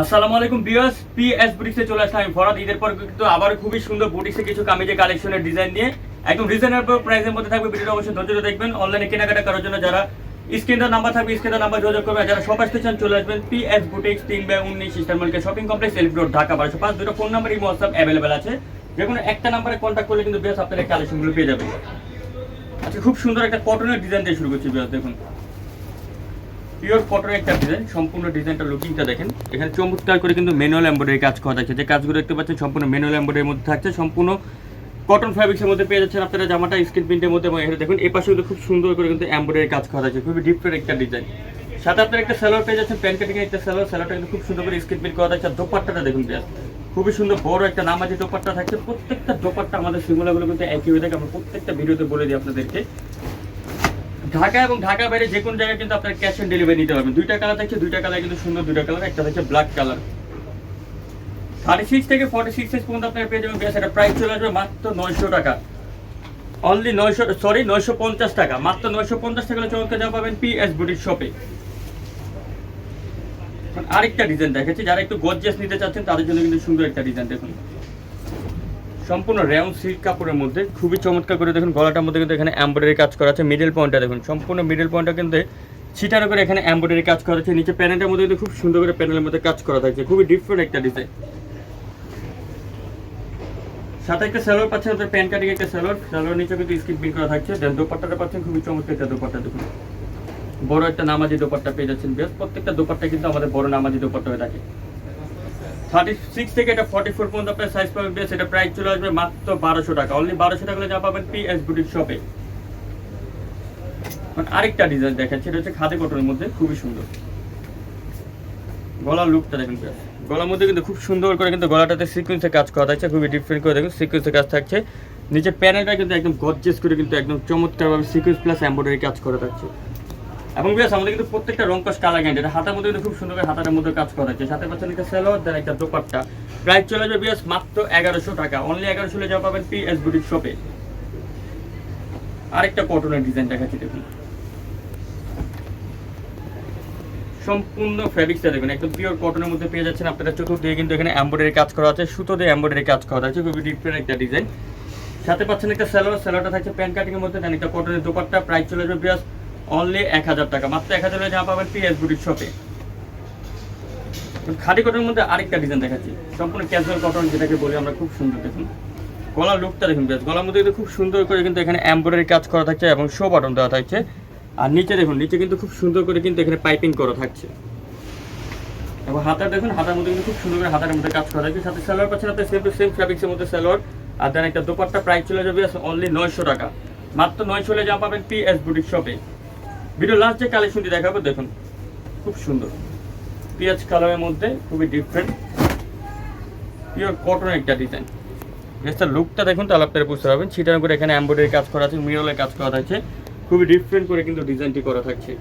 আসসালামু আলাইকুম বিয়াস পি বুটিক্সে চলে আসলাম আমি, ফরাদ। ঈদের পর কিন্তু আবার খুবই সুন্দর বুটিক্সে কিছু কামিজে কালেকশনের ডিজাইন নিয়ে। একদম রিজনেবল প্রাইসের মধ্যে থাকবে ভিডিওটা, অবশ্যই ধৈর্য দেখবেন। অনলাইনে কেনাকাটা করার জন্য যারা স্ক্রিনের নাম্বার থাকবে স্ক্রিনের নাম্বার যোগাযোগ করবে যারা সব আসতে চান, চলে আসবেন পি এস বুটিক্স তিন বাই উনিশ Easter market shopping complex Elephant Road Dhaka বারোশো পাঁচ। দুটো ফোন নাম্বার এই হোয়াটসঅ্যাপ অ্যাভেলেবেল আছে। যে কোনো একটা নাম্বারে কন্ট্যাক্ট করলে কিন্তু বেশ আপনারা কালেকশনগুলো পেয়ে যাবেন। আচ্ছা খুব সুন্দর একটা কটনের ডিজাইন দিয়ে শুরু করছি বেশ দেখুন। পিওর কটনের একটা ডিজাইন সম্পূর্ণ ডিজাইনটা লুকিংটা দেখেন। এখানে চমৎকার করে কিন্তু ম্যানুয়াল এমব্রয়ডারি কাজ করা থাকছে। যে কাজগুলো দেখতে পাচ্ছেন, সম্পূর্ণ ম্যানুয়াল এমব্রয়ডারির মধ্যে থাকছে। সম্পূর্ণ কটন ফ্যাব্রিক্সের মধ্যে পেয়ে যাচ্ছেন আপনারা জামাটা স্ক্রিন প্রিন্টের মধ্যে এবং এখানে দেখুন এই পাশে কিন্তু খুব সুন্দর করে কিন্তু এমব্রয়ডারি কাজ করা থাকছে। খুবই ডিফারেন্ট একটা ডিজাইন সাথে আপনার একটা স্যালোয়ার পেয়ে যাচ্ছেন প্যান কাটিং একটা স্যালোয়ার স্যালোয়ারটা কিন্তু খুব সুন্দর করে স্ক্রিন প্রিন্ট করা থাকছে। দোপাট্টাটা দেখুন খুবই সুন্দর, বড় একটা নামাজি দোপাট্টা থাকছে। প্রত্যেকটা দোপাট্টা আমাদের সিমুলাগুলো কিন্তু একই হয়ে থাকে। আমরা প্রত্যেকটা ভিডিওতে বলে দিই আপনাদেরকে। ঢাকা এবং ঢাকা বাইরে যে কোনো জায়গায় কিন্তু আপনার ক্যাশ অন ডেলিভারি নিতে পারবেন। দুইটা কালার থাকছে, দুইটা কালার কিন্তু সুন্দর দুইটা কালার একটা থাকছে ব্ল্যাক কালার থার্টি সিক্স থেকে ফর্টি সিক্স সাইজ পর্যন্ত আপনার পেয়ে যাবেন বেশ একটা প্রাইস চলে আসবে মাত্র নয়শো টাকা। অনলি নয়শো সরি নয়শো পঞ্চাশ টাকা। মাত্র নয়শো পঞ্চাশ টাকা চমৎকার যা পাবেন পি এস বুটির শপে আরেকটা ডিজাইন দেখাচ্ছি, যারা একটু গর্জিয়াস নিতে চাচ্ছেন, তাদের জন্য কিন্তু সুন্দর একটা ডিজাইন দেখুন। সম্পূর্ণ রেউন সিল্ক কাপড়ের মধ্যে, খুবই চমৎকার করে দেখুন, গলাটার মধ্যে কিন্তু এখানে এমব্রয়ডারি কাজ করা আছে মিডল পয়েন্টটা দেখুন, সম্পূর্ণ মিডল পয়েন্টটা কিন্তু ছিটানো করে এখানে এমব্রয়ডারি কাজ করা আছে, নিচে প্যানেলটার মধ্যে কিন্তু খুব সুন্দর করে প্যানেলের মধ্যে কাজ করা থাকছে, খুবই ডিফারেন্ট একটা ডিজাইন সাথে একটা স্যালোয়ার পাচ্ছেন, আপনার প্যান কাটিং একটা স্যালোয়ার স্যালোয়ার নিচে কিন্তু স্কিপ বিল করা থাকছে দেন দোপাট্টাটা পাচ্ছেন, খুবই চমৎকার একটা দোপাট্টা, দেখুন। বড় একটা নামাজি দোপাট্টা পেয়ে যাচ্ছেন, বেশ, প্রত্যেকটা দোপাট্টা কিন্তু আমাদের বড় নামাজি দোপাট্টা হয়ে থাকে। থার্টি সিক্স থেকে এটা ফর্টি ফোর পর্যন্ত আপনার সাইজ পাবেন, বেশ, এটা প্রাইস চলে আসবে মাত্র বারোশো টাকা। অনলি বারোশো টাকা যা পাবেন পি এস বুটিক শপে আরেকটা ডিজাইন দেখাচ্ছি, এটা হচ্ছে খাদে কটনের মধ্যে, খুবই সুন্দর। গলার লুকটা দেখুন গলার মধ্যে কিন্তু খুব সুন্দর করে কিন্তু গলাটাতে সিকুয়েন্সে কাজ করা থাকছে, খুবই ডিফারেন্ট করে দেখুন সিকুয়েন্সে কাজ থাকছে। নিচে প্যানেলটা কিন্তু একদম গর্জেস করে কিন্তু একদম চমৎকারভাবে সিকুয়েন্স প্লাস এম্ব্রয়ডারি কাজ করা থাকছে। এবং বেশ আমাদের কিন্তু প্রত্যেকটা রং কাজ কালার গ্যান্ড এটা হাতার মধ্যে কিন্তু খুব সুন্দর করে হাতার মধ্যে কাজ করা আছে সাথে পাচ্ছেন একটা সেলোয়ার দেন একটা দোপাট্টা। প্রাইস চলে যাবে বেশ মাত্র এগারোশো টাকা। অনলি এগারোশো যা পাবেন পি এস বুটিক শপে আরেকটা কটনের ডিজাইন দেখাচ্ছি, দেখুন। সম্পূর্ণ ফ্যাব্রিক্সটা দেখবেন একদম পিওর কটনের মধ্যে পেয়ে যাচ্ছেন আপনারা। চতুর্দিকে কিন্তু এখানে এমব্রয়ডারি কাজ করা আছে, সুতো দিয়ে এমব্রয়ডারি কাজ করা আছে, খুবই ডিফারেন্ট একটা ডিজাইন সাথে পাচ্ছেন একটা স্যালোয়ার স্যালোয়ারটা থাকছে প্যান কাটিং এর মধ্যে দেন একটা কটনের দোপাট্টা। প্রাইস চলে যাবে বিরাজ অনলি এক হাজার টাকা। মাত্র এক হাজার জামা পাবেন পিএস বুটির শপে খাদি কটনের মধ্যে আরেকটা ডিজাইন দেখাচ্ছি। সম্পূর্ণ ক্যাজুয়াল কটন যেটাকে বলি আমরা খুব সুন্দর দেখুন। গলার লুকটা দেখুন বেশ গলার মধ্যে কিন্তু খুব সুন্দর করে কিন্তু এখানে এমব্রয়ডারি কাজ করা থাকছে এবং শো বাটন দেওয়া থাকছে। আর নিচে দেখুন, নিচে কিন্তু খুব সুন্দর করে কিন্তু এখানে পাইপিং করা থাকছে। এবং হাতার দেখুন, হাতার মধ্যে কিন্তু খুব সুন্দর করে হাতার মধ্যে কাজ করা থাকছে। সাথে সালোয়ার পাচ্ছেন আপনার সেম টু সেম ফ্যাব্রিক্সের মধ্যে সালোয়ার। আর দেন একটা দোপাট্টা প্রাইস চলে যাবে অনলি নয়শো টাকা। মাত্র নয়শো হলে যা পাবেন পি এস বুটিক শপে ভিডিও লাস্ট যে কালেকশনটি দেখাবো, দেখুন। খুব সুন্দর। পিঁয়াজ কালারের মধ্যে খুবই ডিফারেন্ট পিওর কটনের একটা ডিজাইন ড্রেসটার লুকটা দেখুন, তাহলে আপনারা বুঝতে পারবেন। ছিটানো করে এখানে এম্ব্রয়ডারি কাজ করা আছে মিরলের কাজ করা থাকছে খুবই ডিফারেন্ট করে কিন্তু ডিজাইনটি করা থাকছে।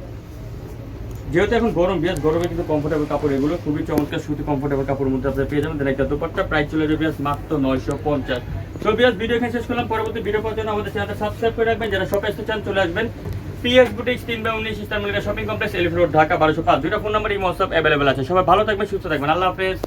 যেহেতু এখন গরম বেশ গরমে কিন্তু কমফোর্টেবল কাপড় এগুলো, খুবই চমৎকার সুতি কমফোর্টেবল কাপড়ের মধ্যে আপনারা পেয়ে যাবেন। দেন একটা দুপাট্টা প্রাইস চলে যাবে মাত্র নয়শো পঞ্চাশ। তো বিয়াস ভিডিও এখানে শেষ করলাম। পরবর্তী ভিডিও পাওয়ার জন্য আমাদের চ্যানেলটা সাবস্ক্রাইব করে রাখবেন। যারা শপে আসতে চান, চলে আসবেন। পিএস বুটিক তিন বা উনিশ Easter shopping complex Elephant Road Dhaka, বারোশো পাঁচ। দুটো ফোন নাম্বার এই মহসব অ্যাভেলেবেল আছে। সবাই ভালো থাকবেন, সুস্থ থাকবেন। আল্লাহ হাফেজ।